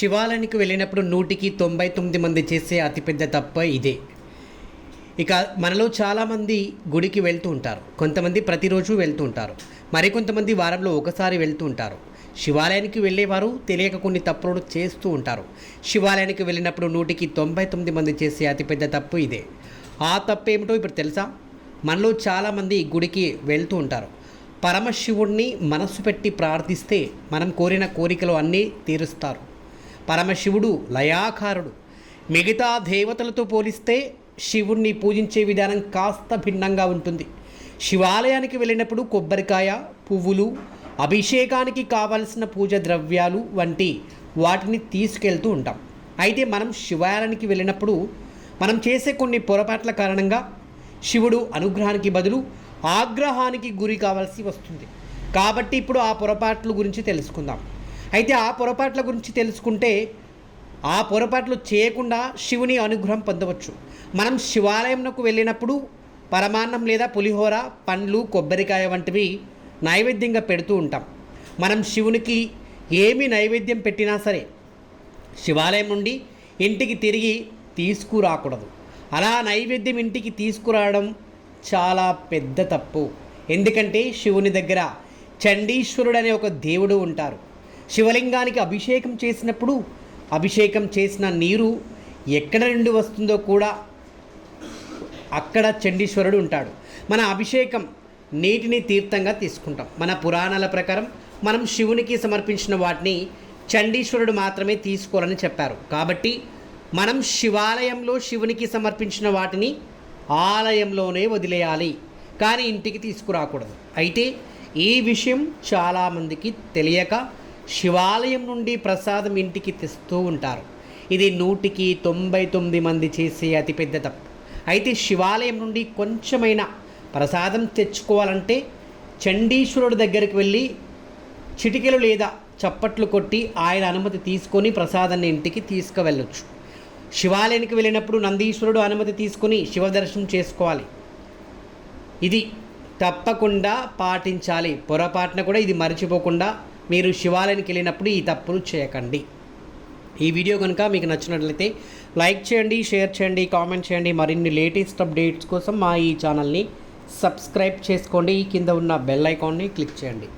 శివాలయానికి వెళ్ళినప్పుడు నూటికి తొంభై తొమ్మిది మంది చేసే అతిపెద్ద తప్ప ఇదే. ఇక మనలో చాలామంది గుడికి వెళ్తూ ఉంటారు. కొంతమంది ప్రతిరోజు వెళ్తూ ఉంటారు. మరికొంతమంది వారంలో ఒకసారి వెళ్తూ ఉంటారు. శివాలయానికి వెళ్ళేవారు తెలియక కొన్ని తప్పులు చేస్తూ ఉంటారు. శివాలయానికి వెళ్ళినప్పుడు నూటికి తొంభై తొమ్మిది మంది చేసే అతిపెద్ద తప్పు ఇదే. ఆ తప్పు ఏమిటో ఇప్పుడు తెలుసా? మనలో చాలామంది గుడికి వెళ్తూ ఉంటారు. పరమశివుణ్ణి మనస్సు పెట్టి ప్రార్థిస్తే మనం కోరిన కోరికలు అన్నీ తీరుస్తారు. పరమశివుడు లయాకారుడు. మిగతా దేవతలతో పోలిస్తే శివుణ్ణి పూజించే విధానం కాస్త భిన్నంగా ఉంటుంది. శివాలయానికి వెళ్ళినప్పుడు కొబ్బరికాయ పువ్వులు అభిషేకానికి కావలసిన పూజ ద్రవ్యాలు వంటి వాటిని తీసుకెళ్తూ ఉంటాం. అయితే మనం శివాలయానికి వెళ్ళినప్పుడు మనం చేసే కొన్ని పొరపాట్ల కారణంగా శివుడు అనుగ్రహానికి బదులు ఆగ్రహానికి గురి కావాల్సి వస్తుంది. కాబట్టి ఇప్పుడు ఆ పొరపాట్ల గురించి తెలుసుకుందాం. అయితే ఆ పొరపాట్ల గురించి తెలుసుకుంటే ఆ పొరపాట్లు చేయకుండా శివుని అనుగ్రహం పొందవచ్చు. మనం శివాలయంకు వెళ్ళినప్పుడు పరమాన్నం లేదా పులిహోర పండ్లు కొబ్బరికాయ వంటివి నైవేద్యంగా పెడుతూ ఉంటాం. మనం శివునికి ఏమి నైవేద్యం పెట్టినా సరే శివాలయం నుండి ఇంటికి తిరిగి తీసుకురాకూడదు. అలా నైవేద్యం ఇంటికి తీసుకురావడం చాలా పెద్ద తప్పు. ఎందుకంటే శివుని దగ్గర చండీశ్వరుడు అనే ఒక దేవుడు ఉంటారు. శివలింగానికి అభిషేకం చేసినప్పుడు అభిషేకం చేసిన నీరు ఎక్కడ నుండి వస్తుందో కూడా అక్కడ చండీశ్వరుడు ఉంటాడు. మన అభిషేకం నీటిని తీర్థంగా తీసుకుంటాం. మన పురాణాల ప్రకారం మనం శివునికి సమర్పించిన వాటిని చండీశ్వరుడు మాత్రమే తీసుకోవాలని చెప్పారు. కాబట్టి మనం శివాలయంలో శివునికి సమర్పించిన వాటిని ఆలయంలోనే వదిలేయాలి. కానీ ఇంటికి తీసుకురాకూడదు. అయితే ఈ విషయం చాలామందికి తెలియక శివాలయం నుండి ప్రసాదం ఇంటికి తెస్తూ ఉంటారు. ఇది నూటికి తొంభై తొమ్మిది మంది చేసే అతిపెద్ద తప్పు. అయితే శివాలయం నుండి కొంచెమైనా ప్రసాదం తెచ్చుకోవాలంటే చండీశ్వరుడి దగ్గరికి వెళ్ళి చిటికెలు లేదా చప్పట్లు కొట్టి ఆయన అనుమతి తీసుకొని ప్రసాదాన్ని ఇంటికి తీసుకువెళ్ళొచ్చు. శివాలయానికి వెళ్ళినప్పుడు నందీశ్వరుడు అనుమతి తీసుకొని శివ దర్శనం చేసుకోవాలి. ఇది తప్పకుండా పాటించాలి. పొరపాటున కూడా ఇది మర్చిపోకుండా మీరు శివాలయానికి వెళ్ళినప్పుడు ఈ తప్పులు చేయకండి. ఈ వీడియో కనుక మీకు నచ్చినట్లయితే లైక్ చేయండి షేర్ చేయండి కామెంట్ చేయండి. మరిన్ని లేటెస్ట్ అప్డేట్స్ కోసం మా ఈ ఛానల్ని సబ్స్క్రైబ్ చేసుకోండి. కింద ఉన్న బెల్ ఐకాన్ని క్లిక్ చేయండి.